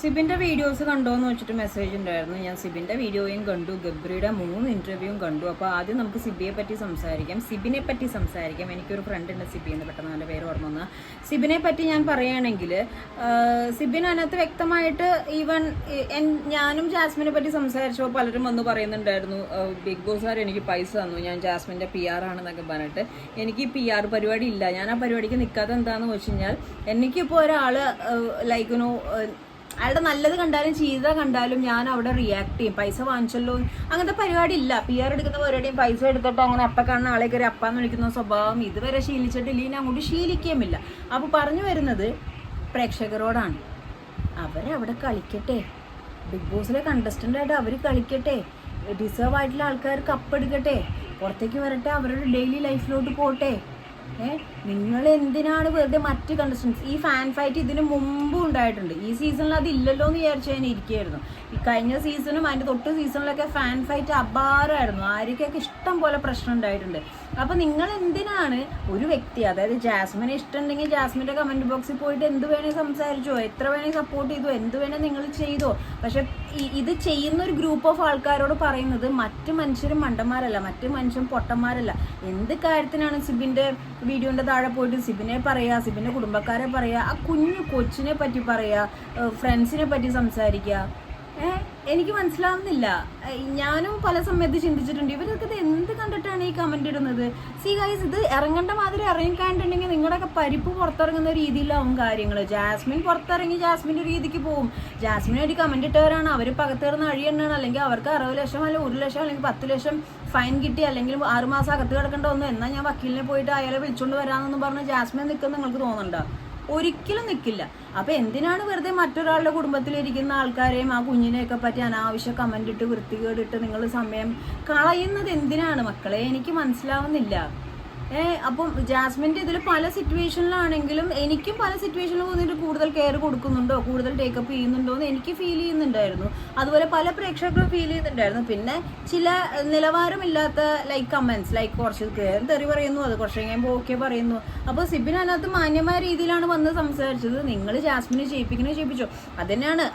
സിബിന്റെ videos കണ്ടോ എന്ന് വെച്ചിട്ട് മെസ്സേജ് ഉണ്ടായിരുന്നു. ഞാൻ സിബിന്റെ വീഡിയോയും കണ്ടു. ഗബ്രിയുടെ മൂന്ന് ഇന്റർവ്യൂവും കണ്ടു. അപ്പോൾ ആദ്യം നമുക്ക് സിബിയെ പറ്റി സംസാരിക്കാം. സിബിനെ പറ്റി സംസാരിക്കാം. എനിക്കൊരു ഫ്രണ്ട് ഉണ്ട് സിബി എന്ന് പെട്ടെന്ന് നല്ല പേര് ഓർമ്മ വന്ന. സിബിനെ പറ്റി ഞാൻ പറയുകയാണെങ്കിൽ സിബിൻ അതിനകത്ത് വ്യക്തമായിട്ട് ഈവൻ ഞാനും ജാസ്മിനെ പറ്റി സംസാരിച്ചപ്പോൾ പലരും വന്ന് പറയുന്നുണ്ടായിരുന്നു ബിഗ് ബോസ് ബോസുകാർ എനിക്ക് പൈസ തന്നു. ഞാൻ ജാസ്മിന്റെ പി ആർ ആണെന്നൊക്കെ പറഞ്ഞിട്ട്. എനിക്ക് പി ആർ പരിപാടി ഇല്ല. ഞാൻ ആ പരിപാടിക്ക് നിൽക്കാതെ എന്താണെന്ന് വെച്ച് കഴിഞ്ഞാൽ എനിക്കിപ്പോൾ ഒരാൾ ലൈക്കിനോ അയാളുടെ നല്ലത് കണ്ടാലും ചീത്ത കണ്ടാലും ഞാൻ അവിടെ റിയാക്ട് ചെയ്യും. പൈസ വാങ്ങിച്ചല്ലോ. അങ്ങനത്തെ പരിപാടി ഇല്ല പി ആർ എടുക്കുന്ന പരിപാടിയും പൈസ എടുത്തിട്ട് അങ്ങനെ അപ്പ കാണുന്ന ആളെ കയറി അപ്പാന്ന് വിളിക്കുന്ന സ്വഭാവം ഇതുവരെ ശീലിച്ചിട്ടില്ല. ഇനി അങ്ങോട്ട് ശീലിക്കുകയുമില്ല. അപ്പോൾ പറഞ്ഞു വരുന്നത് പ്രേക്ഷകരോടാണ്. അവരവിടെ കളിക്കട്ടെ. ബിഗ് ബോസിലെ കണ്ടസ്റ്റന്റ് ആയിട്ട് അവർ കളിക്കട്ടെ. ഡിസേർവ് ആയിട്ടുള്ള ആൾക്കാർ കപ്പെടുക്കട്ടെ പുറത്തേക്ക് വരട്ടെ. അവരുടെ ഡെയിലി ലൈഫിലോട്ട് പോട്ടെ. നിങ്ങൾ എന്തിനാണ് വെറുതെ മറ്റ് കണ്ടസ്റ്റൻസ് ഈ ഫാൻ ഫൈറ്റ് ഇതിന് മുമ്പ് ഉണ്ടായിട്ടുണ്ട്. ഈ സീസണിൽ അത് ഇല്ലല്ലോ എന്ന് വിചാരിച്ച് ഞാൻ ഇരിക്കുകയായിരുന്നു. ഈ കഴിഞ്ഞ സീസണും അതിന്റെ തൊട്ട് സീസണിലൊക്കെ ഫാൻ ഫൈറ്റ് അപാരമായിരുന്നു. ആർക്കൊക്കെ ഇഷ്ടം പോലെ പ്രശ്നം ഉണ്ടായിട്ടുണ്ട്. അപ്പോൾ നിങ്ങൾ എന്തിനാണ് ഒരു വ്യക്തി അതായത് ജാസ്മിനെ ഇഷ്ടമുണ്ടെങ്കിൽ ജാസ്മിന്റെ കമന്റ് ബോക്സിൽ പോയിട്ട് എന്ത് വേണേൽ സംസാരിച്ചോ എത്ര വേണേൽ സപ്പോർട്ട് ചെയ്തോ എന്ത് വേണേൽ നിങ്ങൾ ചെയ്തോ. പക്ഷേ ഇത് ചെയ്യുന്ന ഒരു ഗ്രൂപ്പ് ഓഫ് ആൾക്കാരോട് പറയുന്നത് മറ്റ് മനുഷ്യരും മണ്ടന്മാരല്ല മറ്റ് മനുഷ്യരും പൊട്ടന്മാരല്ല. എന്ത് കാര്യത്തിനാണ് സിബിന്റെ വീഡിയോന്റെ താഴെ പോയിട്ട് സിബിനെ പറയാ സിബിന്റെ കുടുംബക്കാരെ പറയാ ആ കുഞ്ഞു കൊച്ചിനെ പറ്റി പറയാ ഫ്രണ്ട്സിനെ പറ്റി സംസാരിക്കുക എനിക്ക് മനസ്സിലാവുന്നില്ല. ഞാനും പല സമയത്ത് ചിന്തിച്ചിട്ടുണ്ട് ഇവരൊക്കെ ഇത് എന്ത് കണ്ടിട്ടാണ് ഈ കമന്റ് ഇടുന്നത്? സി ഗൈസ് ഇത് ഇറങ്ങേണ്ട മാതിരി ഇറങ്ങിക്കാണ്ടുണ്ടെങ്കിൽ നിങ്ങളുടെയൊക്കെ പരിപ്പ് പുറത്തിറങ്ങുന്ന രീതിയിലാവും കാര്യങ്ങൾ ജാസ്മിൻ പുറത്തിറങ്ങി ജാസ്മിന്റെ രീതിക്ക് പോകും ജാസ്മിൻ ഒരു കമന്റ് ഇട്ടവരാണ്. അവർ പകത്ത് കിടന്ന് അഴിയെണ്ണാണ് അല്ലെങ്കിൽ അവർക്ക് അറുപത് ലക്ഷം അല്ലെങ്കിൽ ഒരു ലക്ഷം അല്ലെങ്കിൽ പത്ത് ലക്ഷം ഫൈൻ കിട്ടി. അല്ലെങ്കിൽ ആറുമാസം അകത്ത് കിടക്കേണ്ട ഒന്നും എന്നാൽ ഞാൻ വക്കീലിനെ പോയിട്ട് അയാളെ വിളിച്ചുകൊണ്ട് വരാമെന്നൊന്നും പറഞ്ഞ് ജാസ്മിൻ നിൽക്കുന്ന നിങ്ങൾക്ക് തോന്നുന്നുണ്ടോ? ഒരിക്കലും നിൽക്കില്ല അപ്പൊ എന്തിനാണ് വെറുതെ മറ്റൊരാളുടെ കുടുംബത്തിലിരിക്കുന്ന ആൾക്കാരെയും ആ കുഞ്ഞിനെയൊക്കെ പറ്റി അനാവശ്യ കമന്റ് ഇട്ട് വൃത്തികേടിട്ട് നിങ്ങൾ സമയം കളയുന്നത് എന്തിനാണ് മക്കളെ? എനിക്ക് മനസ്സിലാവുന്നില്ല. അപ്പം ജാസ്മിന്റെ ഇതിൽ പല സിറ്റുവേഷനിലാണെങ്കിലും എനിക്കും പല സിറ്റുവേഷനിൽ തോന്നിയിട്ട് കൂടുതൽ കെയർ കൊടുക്കുന്നുണ്ടോ? കൂടുതൽ ടേക്കപ്പ് ചെയ്യുന്നുണ്ടോ എന്ന് എനിക്ക് ഫീൽ ചെയ്യുന്നുണ്ടായിരുന്നു. അതുപോലെ പല പ്രേക്ഷകരും ഫീൽ ചെയ്യുന്നുണ്ടായിരുന്നു. പിന്നെ ചില നിലവാരമില്ലാത്ത ലൈക്ക് കമന്റ്സ് ലൈക്ക് കുറച്ച് തെറി പറയുന്നു അത് കുറച്ച് കഴിയുമ്പോൾ ഓക്കെ പറയുന്നു. അപ്പോൾ സിബിൻ അതിനകത്ത് മാന്യമായ രീതിയിലാണ് വന്ന് സംസാരിച്ചത്. നിങ്ങൾ ജാസ്മിനെ ചെയ്യിപ്പിക്കണേ ചെയ്യിപ്പിച്ചോ അതന്നെയാണ്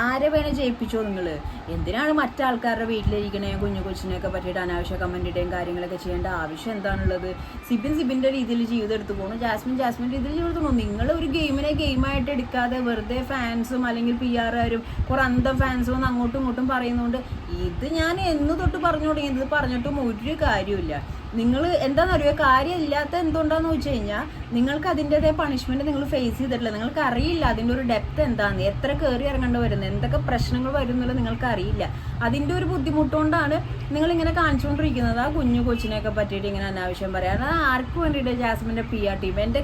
ആരെ വേണേ ചെയ്യിപ്പിച്ചോ നിങ്ങൾ എന്തിനാണ് മറ്റാൾക്കാരുടെ വീട്ടിലിരിക്കണേ കുഞ്ഞു കൊച്ചിനെയൊക്കെ പറ്റിയിട്ട് അനാവശ്യ കമന്റ് ഇടുകയും കാര്യങ്ങളൊക്കെ ചെയ്യേണ്ട ആവശ്യം എന്താണുള്ളത്? സിബിൻ സിബിന്റെ രീതിയിൽ ജീവിതം എടുത്തു പോകണം ജാസ്മിൻ ജാസ്മിൻ രീതിയിൽ ജീവിതം പോകണം നിങ്ങൾ ഒരു ഗെയിമിനെ ഗെയിമായിട്ട് എടുക്കാതെ വെറുതെ ഫാൻസും അല്ലെങ്കിൽ പി ആറുകാരും കുറെ അന്തം ഫാൻസും ഒന്ന് അങ്ങോട്ടും ഇങ്ങോട്ടും പറയുന്നതുകൊണ്ട് ഇത് ഞാൻ എന്ന് തൊട്ട് പറഞ്ഞു തുടങ്ങിയത് പറഞ്ഞിട്ടും ഒരു കാര്യമില്ല നിങ്ങൾ എന്താണെന്നറിയോ കാര്യമില്ലാത്ത എന്തുകൊണ്ടാന്ന് വെച്ച് കഴിഞ്ഞാൽ നിങ്ങൾക്ക് അതിന്റെതായ പണിഷ്മെന്റ് നിങ്ങൾ ഫേസ് ചെയ്തിട്ടില്ല. നിങ്ങൾക്ക് അറിയില്ല അതിന്റെ ഒരു ഡെപ്ത് എന്താന്ന്. എത്ര കയറി ഇറങ്ങേണ്ടി വരുന്നത് എന്തൊക്കെ പ്രശ്നങ്ങൾ വരുന്നുള്ളത് നിങ്ങൾക്ക് അറിയില്ല. അതിന്റെ ഒരു ബുദ്ധിമുട്ടുകൊണ്ടാണ് നിങ്ങൾ ഇങ്ങനെ കാണിച്ചുകൊണ്ടിരിക്കുന്നത്. ആ കുഞ്ഞു കൊച്ചിനെയൊക്കെ പറ്റിയിട്ട് ഇങ്ങനെ അനാവശ്യം പറയാൻ അത് ആർക്ക് വേണ്ടിയിട്ട് ജാസ്മിന്റെ പി ആർ ടീം എന്റെ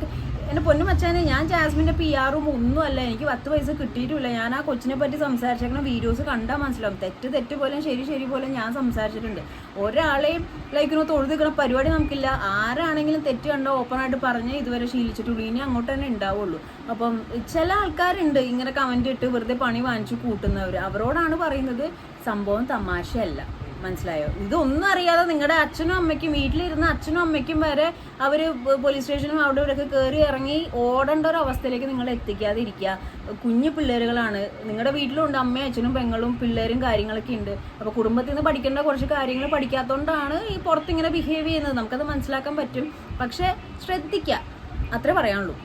എന്റെ പൊന്നു മച്ചാനെ ഞാൻ ജാസ്മിന്റെ പി ആറും ഒന്നും അല്ല എനിക്ക് പത്ത് പൈസ കിട്ടിയിട്ടില്ല ഞാൻ ആ കൊച്ചിനെ പറ്റി സംസാരിച്ചേക്കുന്ന വീഡിയോസ് കണ്ടാൽ മനസ്സിലാവും. തെറ്റ് തെറ്റ് പോലെ ശരി ശരി പോലെ ഞാൻ സംസാരിച്ചിട്ടുണ്ട്. ഒരാളെയും ലൈക്ക് ഇങ്ങനെ തൊഴുത് നിൽക്കുന്ന പരിപാടി നമുക്കില്ല. ആരാണെങ്കിലും തെറ്റ് കണ്ടോ ഓപ്പണായിട്ട് പറഞ്ഞ് ഇതുവരെ ശീലിച്ചിട്ടുള്ളൂ. ഇനി അങ്ങോട്ട് തന്നെ ഉണ്ടാവുള്ളൂ. അപ്പം ചില ആൾക്കാരുണ്ട് ഇങ്ങനെ കമന്റ് ഇട്ട് വെറുതെ പണി വാങ്ങിച്ചു കൂട്ടുന്നവർ അവരോടാണ് പറയുന്നത് സംഭവം തമാശയല്ല. മനസ്സിലായോ? ഇതൊന്നും അറിയാതെ നിങ്ങളുടെ അച്ഛനും അമ്മയ്ക്കും വീട്ടിലിരുന്ന അച്ഛനും അമ്മയ്ക്കും വരെ അവർ പോലീസ് സ്റ്റേഷനും അവിടെ ഇവിടെയൊക്കെ കയറി ഇറങ്ങി ഓടേണ്ട ഒരു അവസ്ഥയിലേക്ക് നിങ്ങൾ എത്തിക്കാതെ ഇരിക്കുക കുഞ്ഞു പിള്ളേരുകളാണ്. നിങ്ങളുടെ വീട്ടിലുണ്ട് അമ്മയും അച്ഛനും പെങ്ങളും പിള്ളേരും കാര്യങ്ങളൊക്കെ ഉണ്ട് അപ്പോൾ കുടുംബത്തിൽ നിന്ന് പഠിക്കേണ്ട കുറച്ച് കാര്യങ്ങൾ പഠിക്കാത്തതുകൊണ്ടാണ് ഈ പുറത്തിങ്ങനെ ബിഹേവ് ചെയ്യുന്നത്. നമുക്കത് മനസ്സിലാക്കാൻ പറ്റും. പക്ഷേ ശ്രദ്ധിക്കുക അത്രേ പറയാനുള്ളൂ.